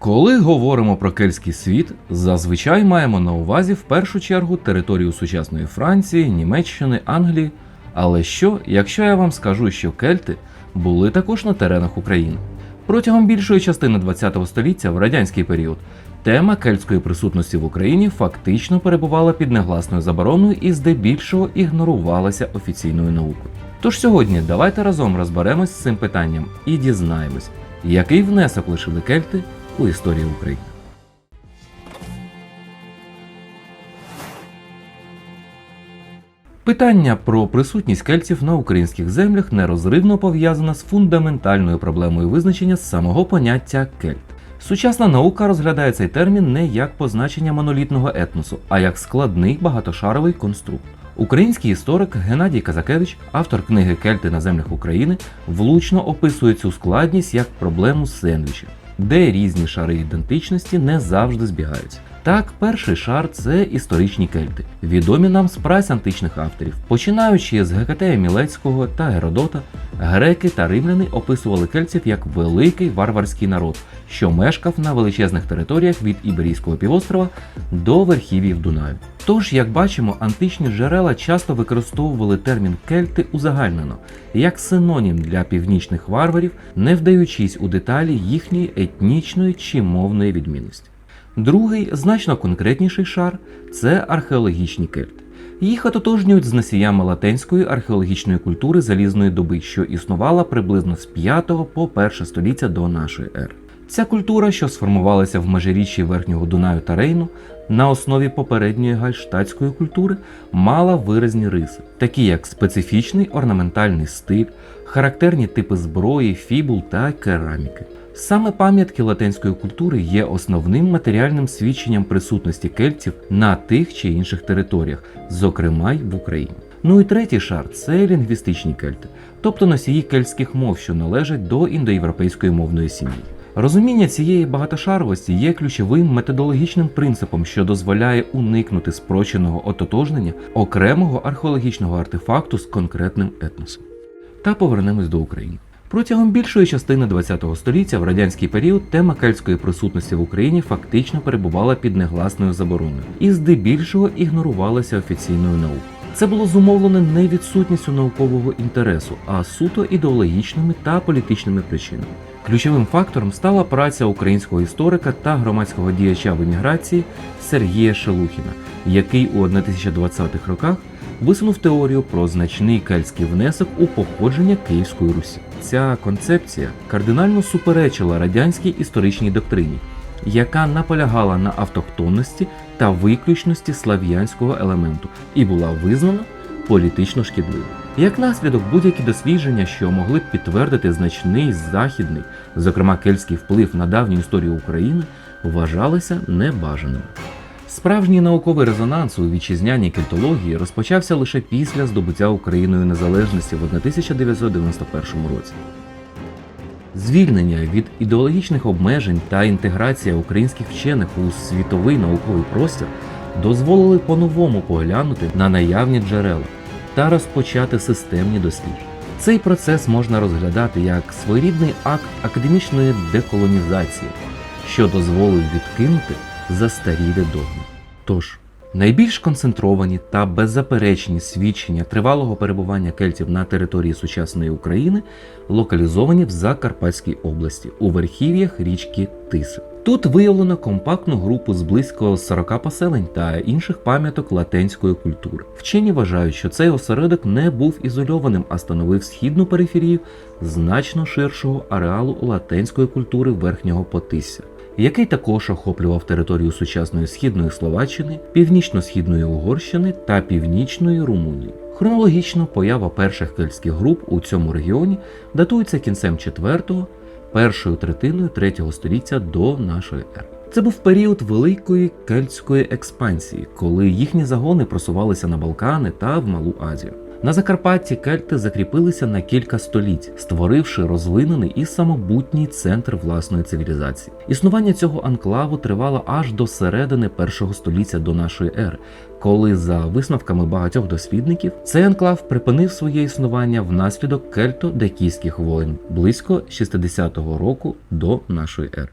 Коли говоримо про кельтський світ, зазвичай маємо на увазі в першу чергу територію сучасної Франції, Німеччини, Англії. Але що, якщо я вам скажу, що кельти були також на теренах України? Протягом більшої частини ХХ століття в радянський період тема кельтської присутності в Україні фактично перебувала під негласною забороною і здебільшого ігнорувалася офіційною наукою. Тож сьогодні давайте разом розберемось з цим питанням і дізнаємось, який внесок лишили кельти у історію України. Питання про присутність кельтів на українських землях нерозривно пов'язане з фундаментальною проблемою визначення самого поняття кельт. Сучасна наука розглядає цей термін не як позначення монолітного етносу, а як складний багатошаровий конструкт. Український історик Геннадій Казакевич, автор книги Кельти на землях України, влучно описує цю складність як проблему сендвічів, де різні шари ідентичності не завжди збігаються. Так, перший шар це історичні кельти, відомі нам з праць античних авторів. Починаючи з Гекатея Мілецького та Геродота, греки та римляни описували кельтів як великий варварський народ, що мешкав на величезних територіях від Іберійського півострова до верхів'їв Дунаю. Тож, як бачимо, античні джерела часто використовували термін кельти узагальнено як синонім для північних варварів, не вдаючись у деталі їхньої етнічної чи мовної відмінності. Другий, значно конкретніший шар це археологічні кельти. Їх ототожнюють з носіями латинської археологічної культури залізної доби, що існувала приблизно з 5 по 1 століття до нашої ери. Ця культура, що сформувалася в межиріччі Верхнього Дунаю та Рейну, на основі попередньої гальштатської культури, мала виразні риси, такі як специфічний орнаментальний стиль, характерні типи зброї, фібул та кераміки. Саме пам'ятки латинської культури є основним матеріальним свідченням присутності кельтів на тих чи інших територіях, зокрема й в Україні. Ну і третій шар це лінгвістичні кельти, тобто носії кельтських мов, що належать до індоєвропейської мовної сім'ї. Розуміння цієї багатошаровості є ключовим методологічним принципом, що дозволяє уникнути спроченого ототожнення окремого археологічного артефакту з конкретним етносом. Та повернемось до України. Протягом більшої частини ХХ століття в радянський період тема кельтської присутності в Україні фактично перебувала під негласною забороною і здебільшого ігнорувалася офіційною наукою. Це було зумовлено не відсутністю наукового інтересу, а суто ідеологічними та політичними причинами. Ключовим фактором стала праця українського історика та громадського діяча в еміграції Сергія Шелухіна, який у 1020-х роках висунув теорію про значний кельтський внесок у походження Київської Русі. Ця концепція кардинально суперечила радянській історичній доктрині, яка наполягала на автохтонності та виключності слав'янського елементу і була визнана політично шкідливою. Як наслідок, будь-які дослідження, що могли б підтвердити значний західний, зокрема кельтський вплив на давню історію України, вважалися небажаними. Справжній науковий резонанс у вітчизняній кельтології розпочався лише після здобуття Україною незалежності в 1991 році. Звільнення від ідеологічних обмежень та інтеграція українських вчених у світовий науковий простір дозволили по-новому поглянути на наявні джерела та розпочати системні дослідження. Цей процес можна розглядати як своєрідний акт академічної деколонізації, що дозволив відкинути застарілі догми. Тож, найбільш концентровані та беззаперечні свідчення тривалого перебування кельтів на території сучасної України локалізовані в Закарпатській області у верхів'ях річки Тиси. Тут виявлено компактну групу з близько 40 поселень та інших пам'яток латинської культури. Вчені вважають, що цей осередок не був ізольованим, а становив східну периферію значно ширшого ареалу латинської культури верхнього Потисся який також охоплював територію сучасної східної Словаччини, північно-східної Угорщини та північної Румунії. Хронологічно поява перших кельтських груп у цьому регіоні датується кінцем 4-го, першою третиною 3 століття до нашої ери. Це був період великої кельтської експансії, коли їхні загони просувалися на Балкани та в Малу Азію. На Закарпатті кельти закріпилися на кілька століть, створивши розвинений і самобутній центр власної цивілізації. Існування цього анклаву тривало аж до середини першого століття до нашої ери, коли, за висновками багатьох дослідників, цей анклав припинив своє існування внаслідок кельто-декійських воєн близько 60-го року до нашої ери.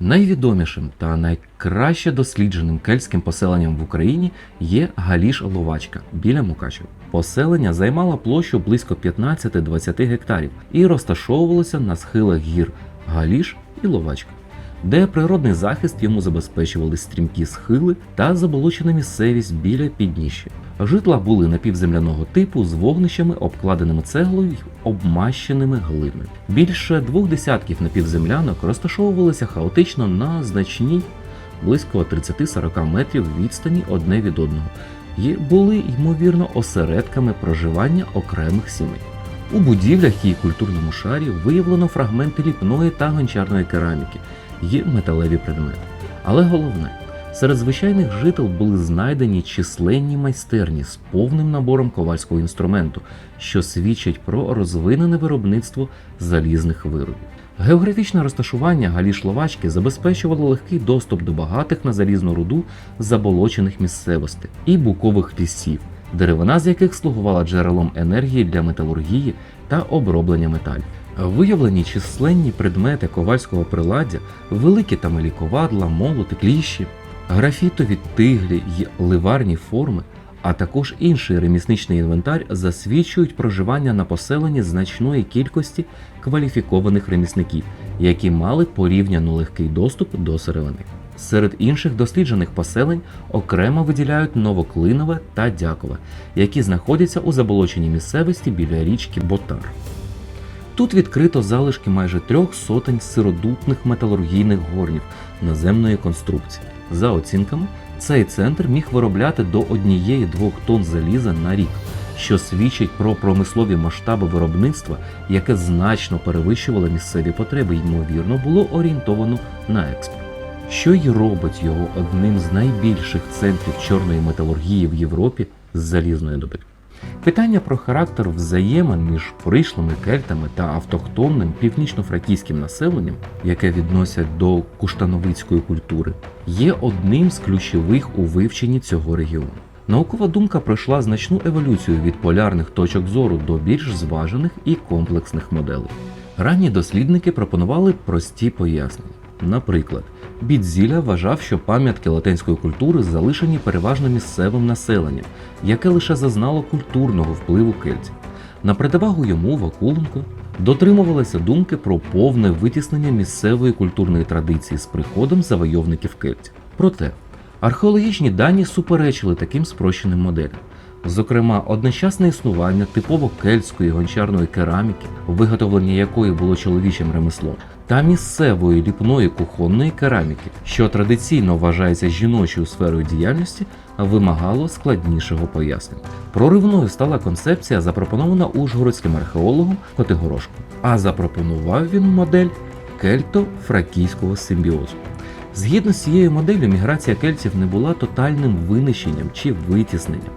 Найвідомішим та найкраще дослідженим кельтським поселенням в Україні є Галіш Ловачка біля Мукачева. Поселення займало площу близько 15-20 гектарів і розташовувалося на схилах гір Галіш і Ловачка, де природний захист йому забезпечували стрімкі схили та заболочена місцевість біля підніжжя. Житла були напівземляного типу з вогнищами, обкладеними цеглою й обмащеними глиною. Більше двох десятків напівземлянок розташовувалися хаотично на значній близько 30-40 метрів відстані одне від одного були ймовірно осередками проживання окремих сімей. У будівлях і культурному шарі виявлено фрагменти ліпної та гончарної кераміки і металеві предмети. Але головне, серед звичайних жител були знайдені численні майстерні з повним набором ковальського інструменту, що свідчить про розвинене виробництво залізних виробів. Географічне розташування Галіш-Ловачки забезпечувало легкий доступ до багатих на залізну руду заболочених місцевостей і букових лісів, деревина з яких слугувала джерелом енергії для металургії та оброблення металів. Виявлені численні предмети ковальського приладдя, великі та малі ковадла, молоти, кліщі, графітові тиглі й ливарні форми, а також інший ремісничний інвентар засвідчують проживання на поселенні значної кількості кваліфікованих ремісників, які мали порівняно легкий доступ до сировини. Серед інших досліджених поселень окремо виділяють Новоклинове та Дякове, які знаходяться у заболоченій місцевості біля річки Ботар. Тут відкрито залишки майже трьох сотень сиродутних металургійних горнів наземної конструкції. За оцінками, цей центр міг виробляти до однієї-двох тонн заліза на рік, що свідчить про промислові масштаби виробництва, яке значно перевищувало місцеві потреби, ймовірно, було орієнтовано на експорт. Що й робить його одним з найбільших центрів чорної металургії в Європі з залізної доби. Питання про характер взаємин між прийшлими кельтами та автохтонним північно-фракійським населенням, яке відносять до куштановицької культури, є одним з ключових у вивченні цього регіону. Наукова думка пройшла значну еволюцію від полярних точок зору до більш зважених і комплексних моделей. Ранні дослідники пропонували прості пояснення. Наприклад, Бідзіля вважав, що пам'ятки латинської культури залишені переважно місцевим населенням, яке лише зазнало культурного впливу кельтів. На противагу йому Вакуленко дотримувалися думки про повне витіснення місцевої культурної традиції з приходом завойовників кельтів. Проте археологічні дані суперечили таким спрощеним моделям. Зокрема, одночасне існування типово кельтської гончарної кераміки, виготовлення якої було чоловічим ремеслом, та місцевої ліпної кухонної кераміки, що традиційно вважається жіночою сферою діяльності, вимагало складнішого пояснення. Проривною стала концепція, запропонована ужгородським археологом Котигорошком. А запропонував він модель кельто-фракійського симбіозу. Згідно з цією моделлю, міграція кельтів не була тотальним винищенням чи витісненням.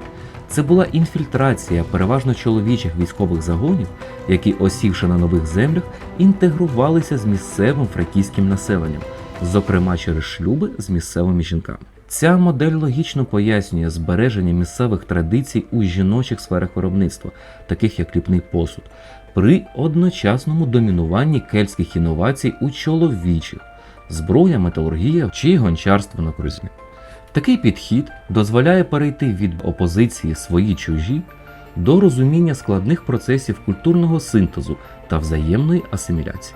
Це була інфільтрація переважно чоловічих військових загонів, які, осівши на нових землях, інтегрувалися з місцевим фракійським населенням, зокрема через шлюби з місцевими жінками. Ця модель логічно пояснює збереження місцевих традицій у жіночих сферах виробництва, таких як ліпний посуд, при одночасному домінуванні кельтських інновацій у чоловічих зброя, металургія чи гончарство на крузі. Такий підхід дозволяє перейти від опозиції свої чужі до розуміння складних процесів культурного синтезу та взаємної асиміляції.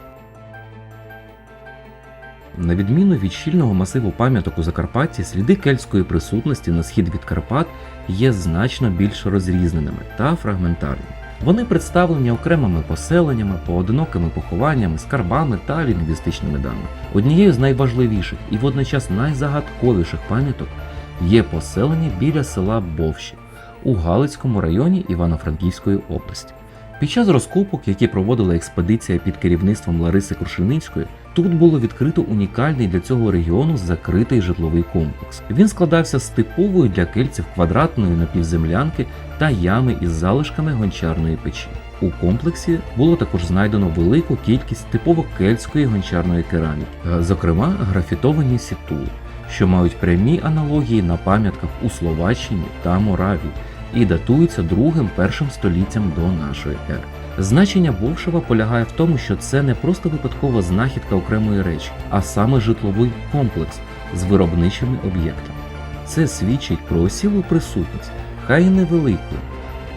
На відміну від щільного масиву пам'яток у Закарпатті, сліди кельтської присутності на схід від Карпат є значно більш розрізненими та фрагментарними. Вони представлені окремими поселеннями, поодинокими похованнями, скарбами та лінгвістичними даними. Однією з найважливіших і водночас найзагадковіших пам'яток є поселення біля села Бовщі у Галицькому районі Івано-Франківської області. Під час розкопок, які проводила експедиція під керівництвом Лариси Крушельницької, тут було відкрито унікальний для цього регіону закритий житловий комплекс. Він складався з типової для кельтів квадратної напівземлянки та ями із залишками гончарної печі. У комплексі було також знайдено велику кількість типово кельтської гончарної кераміки, е, зокрема графітовані сітули, що мають прямі аналогії на пам'ятках у Словаччині та Моравії і датуються другим першим століттям до нашої ери. Значення Вовшева полягає в тому, що це не просто випадкова знахідка окремої речі, а саме житловий комплекс з виробничими об'єктами. Це свідчить про осілу присутність, хай і невеликої,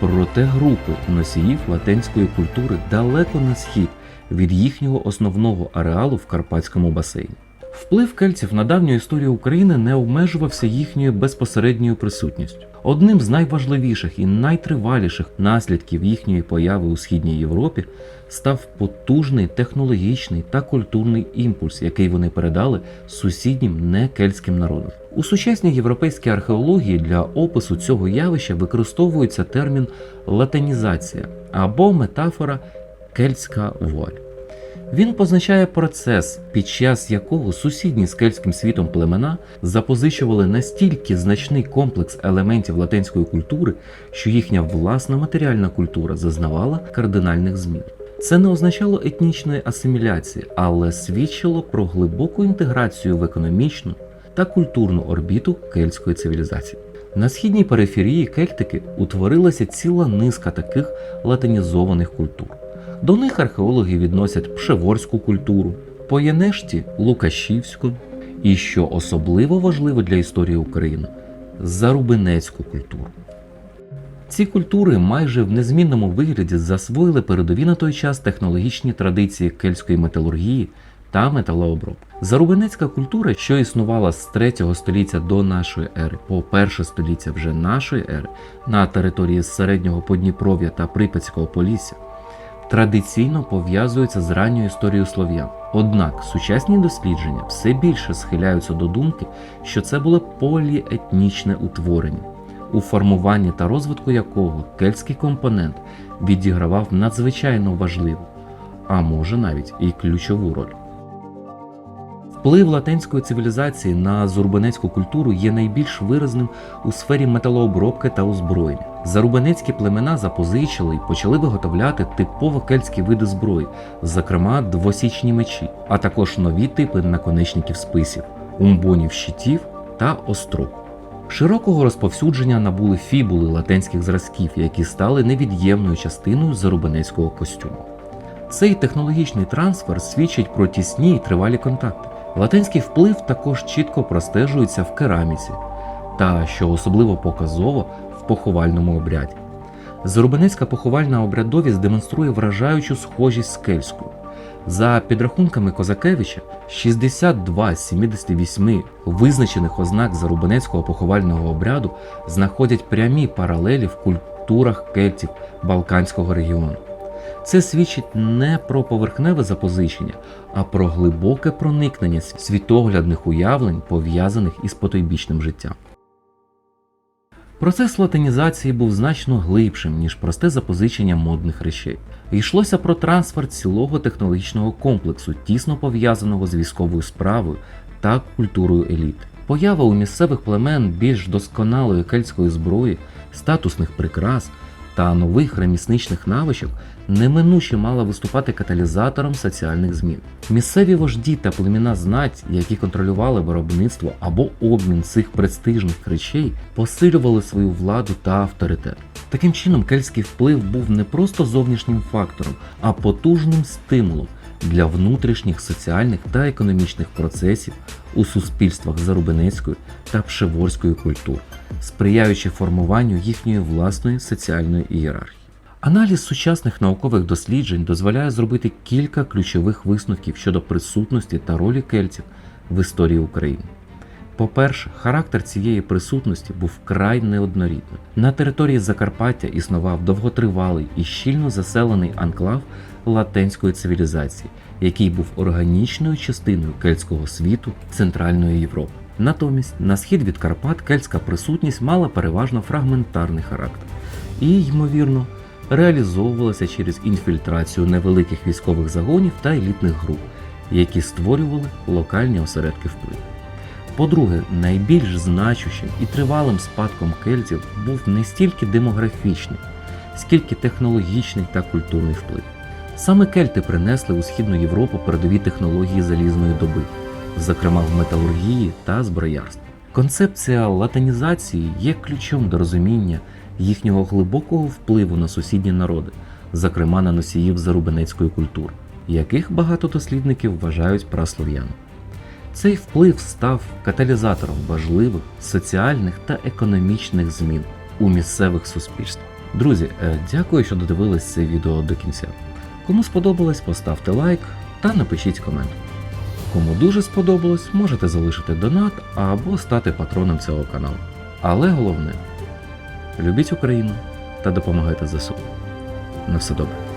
проте групи носіїв латинської культури далеко на схід від їхнього основного ареалу в Карпатському басейні. Вплив кельтів на давню історію України не обмежувався їхньою безпосередньою присутністю. Одним з найважливіших і найтриваліших наслідків їхньої появи у східній Європі став потужний технологічний та культурний імпульс, який вони передали сусіднім некельтським народам. У сучасній європейській археології для опису цього явища використовується термін латинізація або метафора кельтська вуаль. Він позначає процес, під час якого сусідні з кельтським світом племена запозичували настільки значний комплекс елементів латинської культури, що їхня власна матеріальна культура зазнавала кардинальних змін. Це не означало етнічної асиміляції, але свідчило про глибоку інтеграцію в економічну та культурну орбіту кельтської цивілізації. На східній периферії кельтики утворилася ціла низка таких латинізованих культур. До них археологи відносять пшеворську культуру, по Янешті Лукашівську і, що особливо важливо для історії України, зарубинецьку культуру. Ці культури майже в незмінному вигляді засвоїли передові на той час технологічні традиції кельтської металургії та металообробки. Зарубинецька культура, що існувала з 3 століття до нашої ери по перше століття вже нашої ери на території середнього Подніпров'я та Прип'ятського Полісся, традиційно пов'язується з ранньою історією слов'ян. Однак сучасні дослідження все більше схиляються до думки, що це було поліетнічне утворення, у формуванні та розвитку якого кельтський компонент відігравав надзвичайно важливу, а може навіть і ключову роль. Вплив латинської цивілізації на зурбанецьку культуру є найбільш виразним у сфері металообробки та озброєння. Зарубанецькі племена запозичили і почали виготовляти типово кельтські види зброї, зокрема двосічні мечі, а також нові типи наконечників списів, умбонів щитів та острог. Широкого розповсюдження набули фібули латинських зразків, які стали невід'ємною частиною зарубанецького костюму. Цей технологічний трансфер свідчить про тісні і тривалі контакти. Латинський вплив також чітко простежується в кераміці та, що особливо показово, в поховальному обряді. Зарубинецька поховальна обрядовість демонструє вражаючу схожість з кельтською. За підрахунками Козакевича, 62 з 78 визначених ознак зарубинецького поховального обряду знаходять прямі паралелі в культурах кельтів Балканського регіону. Це свідчить не про поверхневе запозичення, а про глибоке проникнення світоглядних уявлень, пов'язаних із потойбічним життям. Процес латинізації був значно глибшим, ніж просте запозичення модних речей. Йшлося про трансфер цілого технологічного комплексу, тісно пов'язаного з військовою справою та культурою еліти. Поява у місцевих племен більш досконалої кельтської зброї, статусних прикрас та нових ремісничних навичок неминуче мала виступати каталізатором соціальних змін. Місцеві вожді та племіна знать, які контролювали виробництво або обмін цих престижних речей, посилювали свою владу та авторитет. Таким чином, кельтський вплив був не просто зовнішнім фактором, а потужним стимулом для внутрішніх соціальних та економічних процесів у суспільствах зарубинецької та пшеворської культур, сприяючи формуванню їхньої власної соціальної ієрархії. Аналіз сучасних наукових досліджень дозволяє зробити кілька ключових висновків щодо присутності та ролі кельтів в історії України. По-перше, характер цієї присутності був вкрай неоднорідним. На території Закарпаття існував довготривалий і щільно заселений анклав латинської цивілізації, який був органічною частиною кельтського світу Центральної Європи. Натомість, на схід від Карпат кельтська присутність мала переважно фрагментарний характер і, ймовірно, реалізовувалася через інфільтрацію невеликих військових загонів та елітних груп, які створювали локальні осередки впливу. По-друге, найбільш значущим і тривалим спадком кельтів був не стільки демографічний, скільки технологічний та культурний вплив. Саме кельти принесли у Східну Європу передові технології залізної доби, зокрема в металургії та зброярстві. Концепція латинізації є ключом до розуміння їхнього глибокого впливу на сусідні народи, зокрема на носіїв зарубинецької культури, яких багато дослідників вважають праслов'ян. Цей вплив став каталізатором важливих соціальних та економічних змін у місцевих суспільствах. Друзі, е, дякую, що додивились це відео до кінця. Кому сподобалось, поставте лайк та напишіть комент. Кому дуже сподобалось, можете залишити донат або стати патроном цього каналу. Але головне любіть Україну та допомагайте ЗСУ. На все добре.